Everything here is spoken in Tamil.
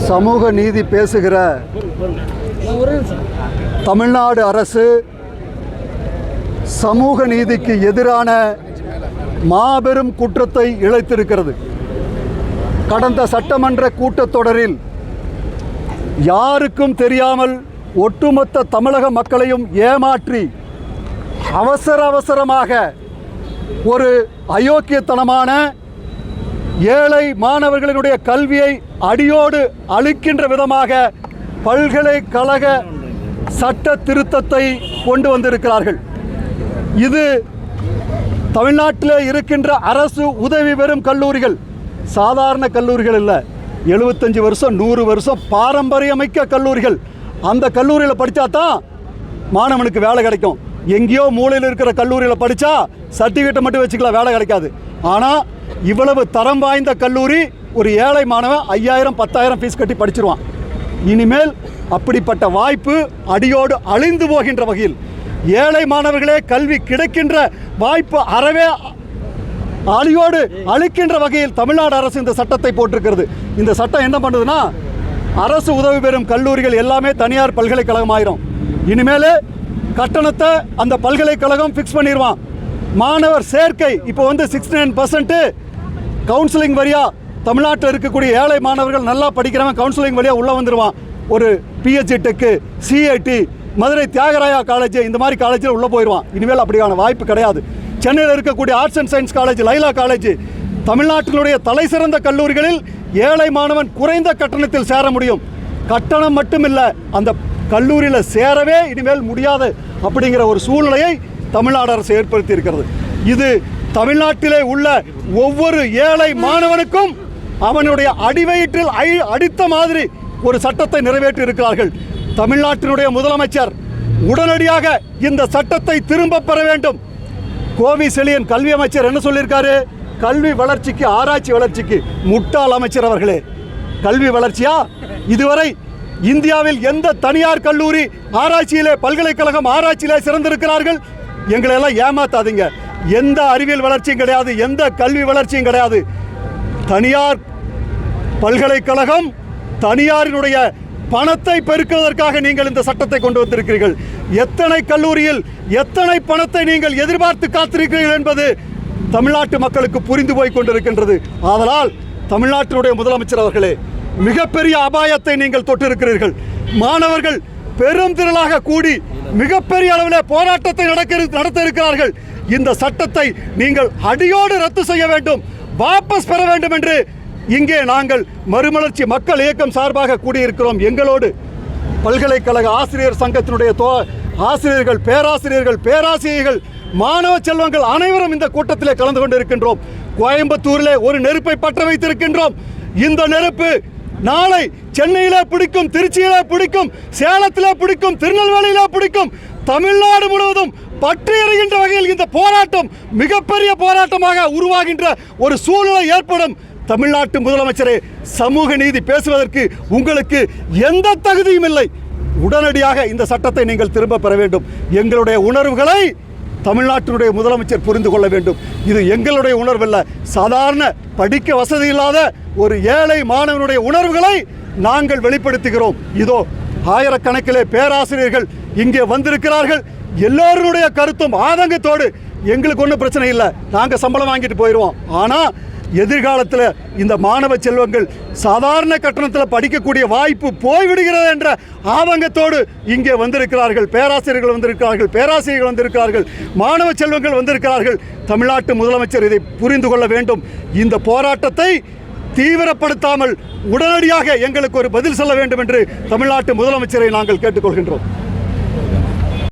சமூக நீதி பேசுகிற தமிழ்நாடு அரசு சமூக நீதிக்கு எதிரான மாபெரும் குற்றத்தை இழைத்திருக்கிறது. கடந்த சட்டமன்ற கூட்டத்தொடரில் யாருக்கும் தெரியாமல் ஒட்டுமொத்த தமிழக மக்களையும் ஏமாற்றி அவசர அவசரமாக ஒரு அயோக்கியத்தனமான ஏழை மாணவர்களினுடைய கல்வியை அடியோடு அழிக்கின்ற விதமாக பல்கலைக்கழக சட்ட திருத்தத்தை கொண்டு வந்திருக்கிறார்கள். இது தமிழ்நாட்டில் இருக்கின்ற அரசு உதவி பெறும் கல்லூரிகள். சாதாரண கல்லூரிகள் இல்லை. எழுபத்தஞ்சு வருஷம் நூறு வருஷம் பாரம்பரியமிக்க கல்லூரிகள். அந்த கல்லூரியில் படித்தா தான் மாணவனுக்கு வேலை கிடைக்கும். எங்கேயோ மூலையில் இருக்கிற கல்லூரியில் படித்தா சர்டிஃபிகேட்டை மட்டும் வச்சுக்கலாம் வேலை கிடைக்காது. ஆனால் இவ்வளவு தரம் வாய்ந்த கல்லூரி ஒரு ஏழை மாணவன் ஐயாயிரம் பத்தாயிரம் ஃபீஸ் கட்டி படிச்சிருவான். இனிமேல் அப்படிப்பட்ட வாய்ப்பு அடியோடு அழிந்து போகின்ற வகையில் ஏழை மாணவர்களே கல்வி கிடைக்கின்ற வாய்ப்பு அறவே அழியோடு அழிக்கின்ற வகையில் தமிழ்நாடு அரசு இந்த சட்டத்தை போட்டிருக்கிறது. இந்த சட்டம் என்ன பண்ணுதுன்னா அரசு உதவி பெறும் கல்லூரிகள் எல்லாமே தனியார் பல்கலைக்கழகம் ஆயிரும். இனிமேல் கட்டணத்தை அந்த பல்கலைக்கழகம் ஃபிக்ஸ் பண்ணிடுவான் மாணவர் சேர்க்கை இப்போ வந்து சிக்ஸ்டி நைன் பர்சன்ட்டு கவுன்சிலிங் வழியா தமிழ்நாட்டில் இருக்கக்கூடிய ஏழை மாணவர்கள் நல்லா படிக்கிறவன் கவுன்சிலிங் வழியாக உள்ளே வந்துடுவான் ஒரு PhD tech CIT Madurai Thiagaraja college இந்த மாதிரி காலேஜில் உள்ளே போயிடுவான் இனிமேல் அப்படியான வாய்ப்பு கிடையாது. சென்னையில் இருக்கக்கூடிய arts and science college Loyola college தமிழ்நாட்டினுடைய தலை சிறந்த கல்லூரிகளில் ஏழை மாணவன் குறைந்த கட்டணத்தில் சேர முடியும். கட்டணம் மட்டும் இல்லை அந்த கல்லூரியில் சேரவே இனிமேல் முடியாது அப்படிங்கிற ஒரு சூழ்நிலையை தமிழ்நாடு அரசு ஏற்படுத்தி இருக்கிறது. இது தமிழ்நாட்டிலே உள்ள ஒவ்வொரு ஏழை மாணவனுக்கும் அவனுடைய அடிவயிற்றில் ஐ- அடித்த மாதிரி ஒரு சட்டத்தை நிறைவேற்றி இருக்கிறார்கள் தமிழ்நாட்டினுடைய முதலமைச்சர் உடனடியாக இந்த சட்டத்தை திரும்ப பெற வேண்டும். கோவி செழியன் கல்வி அமைச்சர் என்ன சொல்லியிருக்காரு? கல்வி வளர்ச்சிக்கு ஆராய்ச்சி வளர்ச்சிக்கு முட்டாள் அமைச்சர் அவர்களே. கல்வி வளர்ச்சியா? இதுவரை இந்தியாவில் எந்த தனியார் கல்லூரி ஆராய்ச்சியிலே பல்கலைக்கழகம் ஆராய்ச்சியிலே சிறந்திருக்கிறார்கள்? எங்களை எல்லாம் ஏமாத்தாதீங்க. எந்த அறிவியல் வளர்ச்சியும் கிடையாது எந்த கல்வி வளர்ச்சியும் கிடையாது. தனியார் பல்கலைக்கழகம் தனியாரினுடைய பணத்தை பெருக்குவதற்காக நீங்கள் இந்த சட்டத்தை கொண்டு வந்திருக்கிறீர்கள். எத்தனை கல்லூரியில் எத்தனை பணத்தை நீங்கள் எதிர்பார்த்து காத்திருக்கிறீர்கள் என்பது தமிழ்நாட்டு மக்களுக்கு புரிந்து போய் கொண்டிருக்கின்றது. ஆதலால் தமிழ்நாட்டினுடைய முதலமைச்சர் அவர்களே மிகப்பெரிய அபாயத்தை நீங்கள் தொட்டிருக்கிறீர்கள். மாணவர்கள் பெரும் திரளாக கூடி மிகப்பெரிய அளவில் போராட்டத்தை நடக்க நடத்த இருக்கிறார்கள். இந்த சட்டத்தை நீங்கள் அடியோடு ரத்து செய்ய வேண்டும் வாபஸ் பெற வேண்டும் என்று இங்கே நாங்கள் மறுமலர்ச்சி மக்கள் இயக்கம் சார்பாக கூடியிருக்கிறோம். எங்களோடு பல்கலைக்கழக ஆசிரியர் சங்கத்தினுடைய தோ ஆசிரியர்கள் பேராசிரியர்கள் பேராசிரியர்கள் மாணவ செல்வங்கள் அனைவரும் இந்த கூட்டத்திலே கலந்து கொண்டிருக்கின்றோம். கோயம்புத்தூரிலே ஒரு நெருப்பை பற்ற வைத்திருக்கின்றோம். இந்த நெருப்பு நாளை சென்னையிலே பிடிக்கும் திருச்சியிலே பிடிக்கும் சேலத்திலே பிடிக்கும் திருநெல்வேலியிலே பிடிக்கும் தமிழ்நாடு முழுவதும் பற்றி எறிகின்ற வகையில் இந்த போராட்டம் மிகப்பெரிய போராட்டமாக உருவாகின்ற ஒரு சூழ்நிலை ஏற்படும். தமிழ்நாட்டு முதலமைச்சரே சமூக நீதி பேசுவதற்கு உங்களுக்கு எந்த தகுதியும் இல்லை. உடனடியாக இந்த சட்டத்தை நீங்கள் திரும்ப பெற வேண்டும். எங்களுடைய உணர்வுகளை தமிழ்நாட்டினுடைய முதலமைச்சர் புரிந்து கொள்ள வேண்டும். இது எங்களுடைய உணர்வல்ல. சாதாரண படிக்க வசதி இல்லாத ஒரு ஏழை மாணவனுடைய உணர்வுகளை நாங்கள் வெளிப்படுத்துகிறோம். இதோ ஆயிரக்கணக்கிலே பேராசிரியர்கள் இங்கே வந்திருக்கிறார்கள். எல்லோருடைய கருத்தும் ஆதங்கத்தோடு எங்களுக்கு ஒன்றும் பிரச்சனை இல்லை. நாங்கள் சம்பளம் வாங்கிட்டு போயிடுவோம் ஆனால் எதிர்காலத்தில் இந்த மாணவ செல்வங்கள் சாதாரண கட்டணத்தில் படிக்கக்கூடிய வாய்ப்பு போய்விடுகிறது என்ற ஆதங்கத்தோடு இங்கே வந்திருக்கிறார்கள். பேராசிரியர்கள் வந்திருக்கிறார்கள். பேராசிரியர்கள் வந்திருக்கிறார்கள். மாணவ செல்வங்கள் வந்திருக்கிறார்கள். தமிழ்நாட்டு முதலமைச்சர் இதை புரிந்து கொள்ள வேண்டும். இந்த போராட்டத்தை தீவிரப்படுத்தாமல் உடனடியாக எங்களுக்கு ஒரு பதில் சொல்ல வேண்டும் என்று தமிழ்நாட்டு முதலமைச்சரை நாங்கள் கேட்டுக்கொள்கின்றோம்.